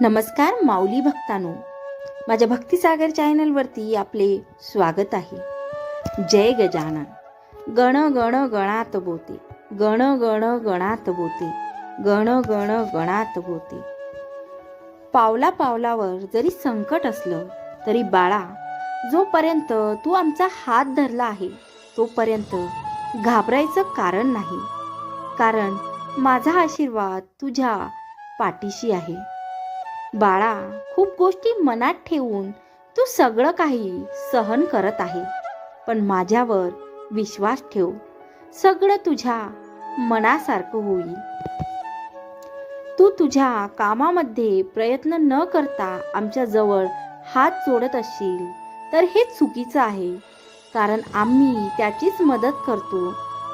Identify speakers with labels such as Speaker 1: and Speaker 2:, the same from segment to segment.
Speaker 1: नमस्कार माऊली भक्तानो. माझ्या भक्तिसागर चॅनलवरती आपले स्वागत आहे. जय गजानन. गण गण गणात बोते. गण गण गणात बोते. गण गण गणात बोते. पावला पावलावर जरी संकट असलं तरी बाळा जोपर्यंत तू आमचा हात धरला आहे तोपर्यंत घाबरायचं कारण नाही. कारण माझा आशीर्वाद तुझ्या पाठीशी आहे. बाळा खूप गोष्टी मनात ठेवून तू सगळं काही सहन करत आहे. पण माझ्यावर विश्वास ठेव. सगळं तुझ्या मनासारखं होईल. तू तुझ्या कामामध्ये प्रयत्न न करता आमच्या जवळ हात जोडत असशील तर हे चुकीचं आहे. कारण आम्ही त्याचीच मदत करतो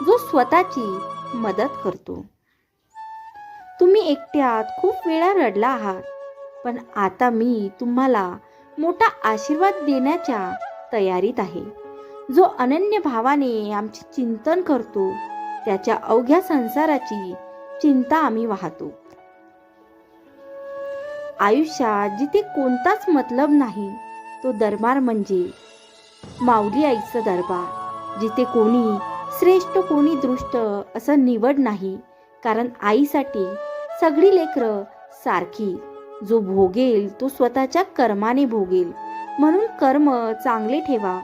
Speaker 1: जो स्वतःची मदत करतो. तुम्ही एकट्यात खूप वेळा रडला आहात. पण आता मी तुम्हाला मोठा आशीर्वाद देण्याच्या तयारीत आहे. जो अनन्य भावाने आमचे चिंतन करतो त्याच्या अवघ्या संसाराची चिंता आम्ही वाहतो. आयुष्यात जिथे कोणताच मतलब नाही तो दरबार म्हणजे माऊली आईचं दरबार जिथे कोणी श्रेष्ठ कोणी दृष्ट असं निवड नाही कारण आईसाठी सगळी लेकरं सारखी जो भोगेल तो स्वतःच्या कर्माने भोगेल. म्हणून कर्म चांगले ठेवा.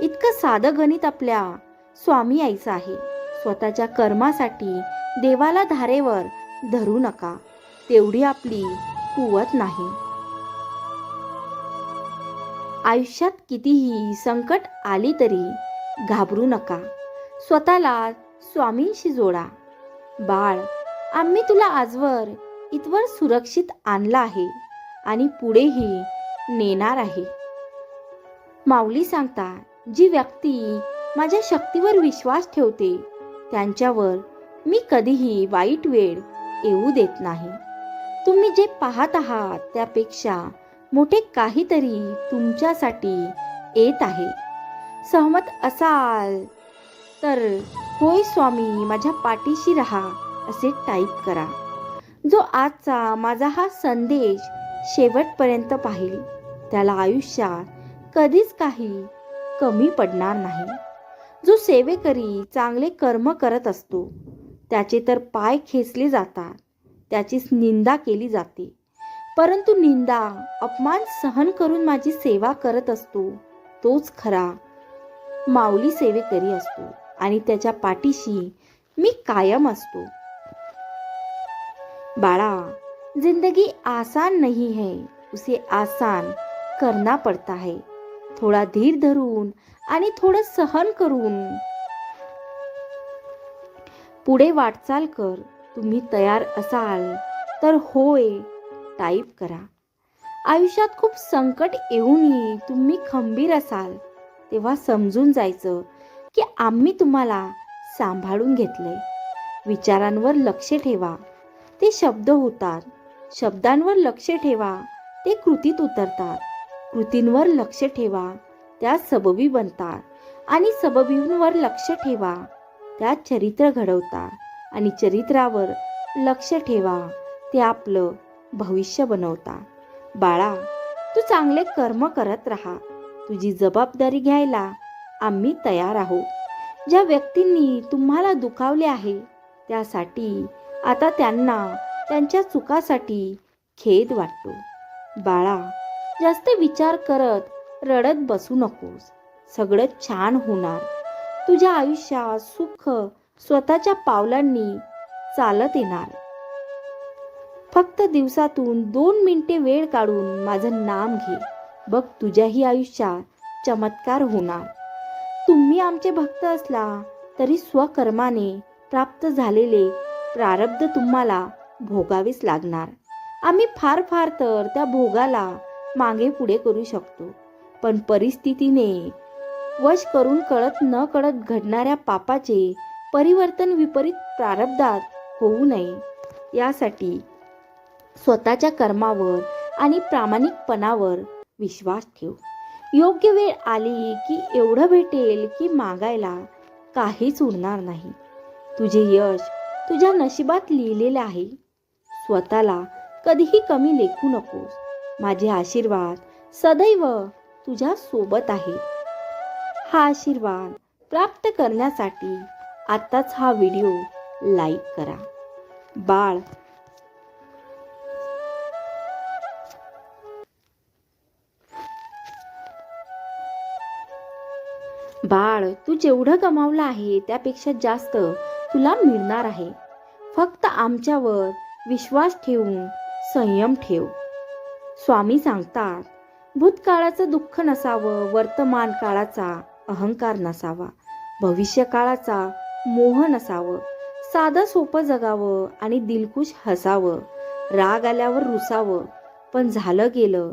Speaker 1: इतकं साधं गणित आपल्या स्वामी आईचं आहे. स्वतःच्या कर्मासाठी देवाला धारेवर धरू नका. तेवढी आपली कुवत नाही. आयुष्यात कितीही संकट आली तरी घाबरू नका. स्वतःला स्वामींशी जोडा. बाळ आम्ही तुला आजवर इथवर सुरक्षित आणला आहे आणि पुढेही नेणार आहे. माऊली सांगता जी व्यक्ती माझ्या शक्तीवर विश्वास ठेवते त्यांच्यावर मी कधीही वाईट वेळ येऊ देत नाही. तुम्ही जे पाहत आहात त्यापेक्षा मोठे काहीतरी तुमच्यासाठी येत आहे. सहमत असाल तर होय स्वामी माझ्या पाठीशी रहा असे टाईप करा. जो आजचा माझा हा संदेश शेवटपर्यंत पाहिल त्याला आयुष्यात कधीच काही कमी पडणार नाही. जो सेवेकरी चांगले कर्म करत असतो त्याचे तर पाय खेचले जातात त्याचीच निंदा केली जाते. परंतु निंदा अपमान सहन करून माझी सेवा करत असतो तोच खरा माऊली सेवेकरी असतो आणि त्याच्या पाठीशी मी कायम असतो. बाळा जिंदगी आसान नहीं है उसे आसान करना पड़ता है. थोडा धीर धरून आणि थोडं सहन करून. पुढे वाटचाल कर तुम्ही तयार असाल तर होय टाईप करा. आयुष्यात खूप संकट येऊनही तुम्ही खंबीर असाल. तेव्हा समजून जायचं की आम्ही तुम्हाला सांभाळून घेतलंय. विचारांवर लक्ष ठेवा. ते शब्द होतात. शब्दांवर लक्ष ठेवा ते कृतीत उतरतात. कृतींवर लक्ष ठेवा त्या सबबी बनतात आणि सबबींवर लक्ष ठेवा. त्या चरित्र घडवतात आणि चरित्रावर लक्ष ठेवा ते आपलं भविष्य बनवतात. बाळा तू चांगले कर्म करत राहा. तुझी जबाबदारी घ्यायला आम्ही तयार आहोत. ज्या व्यक्तींनी तुम्हाला दुखावले आहे त्यासाठी आता त्यांना त्यांच्या चुकासाठी खेद वाटतो. बाळा जास्त विचार करत रडत बसू नकोस. सगळं छान होणार. तुझ्या आयुष्यात सुख स्वतःच्या पावलांनी चालत येणार. फक्त दिवसातून दोन मिनिटे वेळ काढून माझं नाम घे. बघ तुझ्याही आयुष्यात चमत्कार होणार. तुम्ही आमचे भक्त असला तरी स्वकर्माने प्राप्त झालेले प्रारब्ध तुम्हाला भोगावेच लागणार. आम्ही फार फार तर त्या भोगाला मागे पुढे करू शकतो. पण परिस्थितीने वश करून कळत न कळत घडणाऱ्या पापाचे परिवर्तन विपरीत प्रारब्धात होऊ नये. यासाठी स्वतःच्या कर्मावर आणि प्रामाणिकपणावर विश्वास ठेव. योग्य वेळ आली की एवढं भेटेल की मागायला काहीच उरणार नाही. तुझे यश तुझ्या नशिबात लिहिलेले आहे. स्वतःला कधीही कमी लेखू नकोस. माझे आशीर्वाद सदैव तुझ्या सोबत आहे. हा आशीर्वाद प्राप्त करण्यासाठी आत्ताच हा व्हिडिओ लाईक करा. बाळ बाळ तू जेवढं कमावलं आहे त्यापेक्षा जास्त तुला मिळणार आहे. फक्त आमच्यावर विश्वास ठेवून संयम ठेव. स्वामी सांगतात भूतकाळाचं दुःख नसावं वर्तमान काळाचा अहंकार नसावा. भविष्य काळाचा मोह नसावं. साधं सोपं जगावं आणि दिलखुश हसावं. राग आल्यावर रुसावं पण झालं गेलं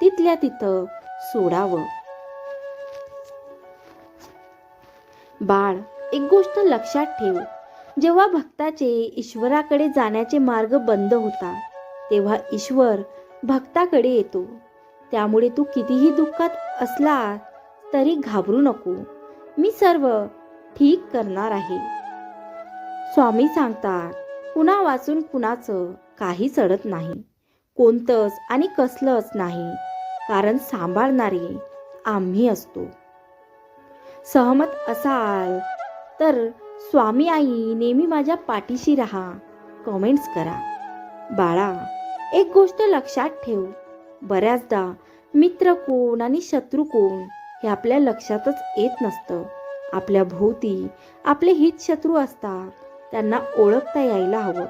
Speaker 1: तिथल्या तिथं सोडावं. बाळ एक गोष्ट लक्षात ठेव. जेव्हा भक्ताचे ईश्वराकडे जाण्याचे मार्ग बंद होतात तेव्हा ईश्वर भक्ताकडे येतो. त्यामुळे तू कितीही दुःखात असला तरी घाबरू नको. मी सर्व ठीक करणार आहे. स्वामी सांगतात कुणा वाचून कुणाचं काही चढत नाही. कोणतंच आणि कसलंच नाही कारण सांभाळणारे आम्ही असतो. सहमत असाल तर स्वामी आई नेहमी माझ्या पाठीशी राहा. कमेंट्स करा. बाळा एक गोष्ट लक्षात ठेव. बऱ्याचदा मित्र कोण आणि शत्रू कोण हे आपल्या लक्षातच येत नसतं. आपल्या भोवती आपले हित शत्रू असतात. त्यांना ओळखता यायला हवं.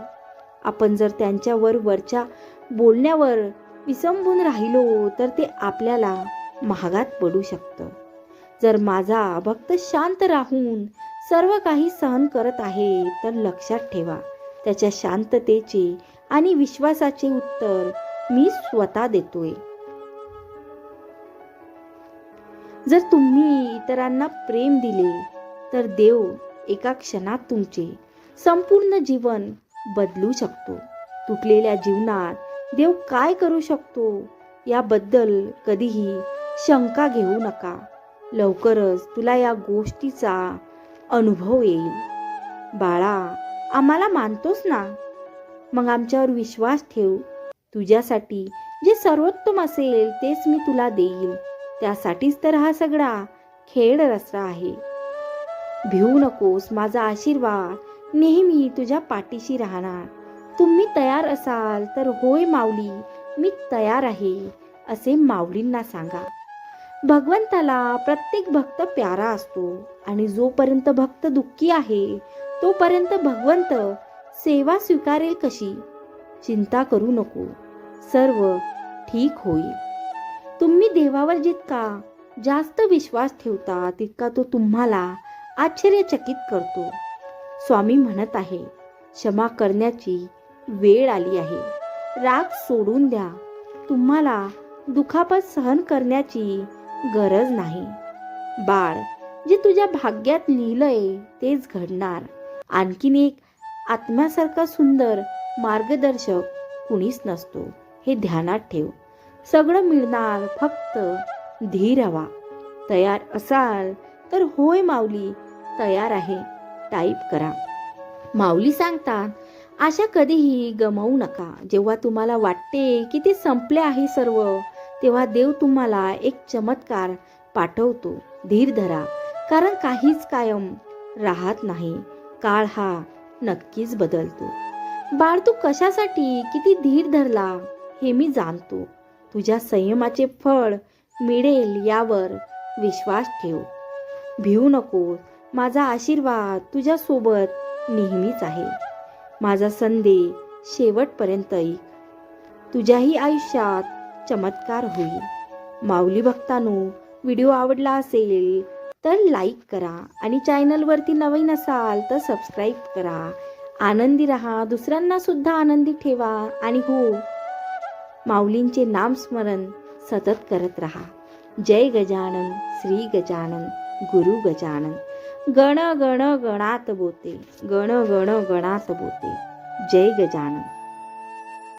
Speaker 1: आपण जर त्यांच्यावर वरच्या बोलण्यावर विसंबून राहिलो तर ते आपल्याला महागात पडू शकतं. जर माझा भक्त शांत राहून सर्व काही सहन करत आहे तर लक्षात ठेवा. त्याच्या शांततेचे आणि विश्वासाचे उत्तर मी स्वतः देतोय. जर तुम्ही इतरांना प्रेम दिले तर देव एका क्षणात तुमचे संपूर्ण जीवन बदलू शकतो. तुटलेल्या जीवनात देव काय करू शकतो याबद्दल कधीही शंका घेऊ नका. लवकरच तुला या गोष्टीचा अनुभव येईल. बाळा आम्हाला मानतोस ना? मग आमच्यावर विश्वास ठेव. तुझ्यासाठी जे सर्वोत्तम असेल तेच मी तुला देईल. त्यासाठीच तर हा सगळा खेळ रचला आहे. भिवू नकोस माझा आशीर्वाद नेहमी तुझ्या पाठीशी राहणार. तुम्ही तयार असाल तर होय माऊली मी तयार आहे असे माऊलींना सांगा. भगवंताला प्रत्येक भक्त प्यारा असतो आणि जोपर्यंत भक्त दुःखी आहे तोपर्यंत भगवंत सेवा स्वीकारेल कशी? चिंता करू नको. सर्व ठीक होईल. तुम्ही देवावर जितका जास्त विश्वास ठेवता तितका तो तुम्हाला आश्चर्यचकित करतो. स्वामी म्हणत आहे क्षमा करण्याची वेळ आली आहे. राग सोडून द्या. तुम्हाला दुखापत सहन करण्याची गरज नाही. बाळ जे तुझ्या भाग्यात लिहिलंय तेच घडणार. आणखीन एक आत्म्यासारखा सुंदर मार्गदर्शक कुणीच नसतो. हे ध्यानात ठेव. सगळं मिळणार फक्त धीर हवा. तयार असाल तर होय माऊली तयार आहे टाईप करा. माऊली सांगतात आशा कधीही गमावू नका. जेव्हा तुम्हाला वाटते की ते संपले आहे सर्व तेव्हा देव तुम्हाला एक चमत्कार पाठवतो. धीर धरा कारण काहीच कायम राहत नाही. काळ हा नक्कीच बदलतो. बाळ तू कशासाठी किती धीर धरला हे मी जाणतो. तुझ्या संयमाचे फळ मिळेल यावर विश्वास ठेव. भिवू नको माझा आशीर्वाद तुझ्या सोबत नेहमीच आहे. माझा संदेश शेवटपर्यंत ऐक. तुझ्याही आयुष्यात चमत्कार होईल. माऊली भक्तांनो व्हिडिओ आवडला असेल तर लाईक करा आणि चॅनलवरती नवीन असाल तर सबस्क्राईब करा. आनंदी रहा दुसऱ्यांना सुद्धा आनंदी ठेवा आणि हो माऊलींचे नामस्मरण सतत करत रहा. जय गजानन श्री गजानन गुरु गजानन. गण गण गणात बोते. गण गण गणात बोते. जय गजानन.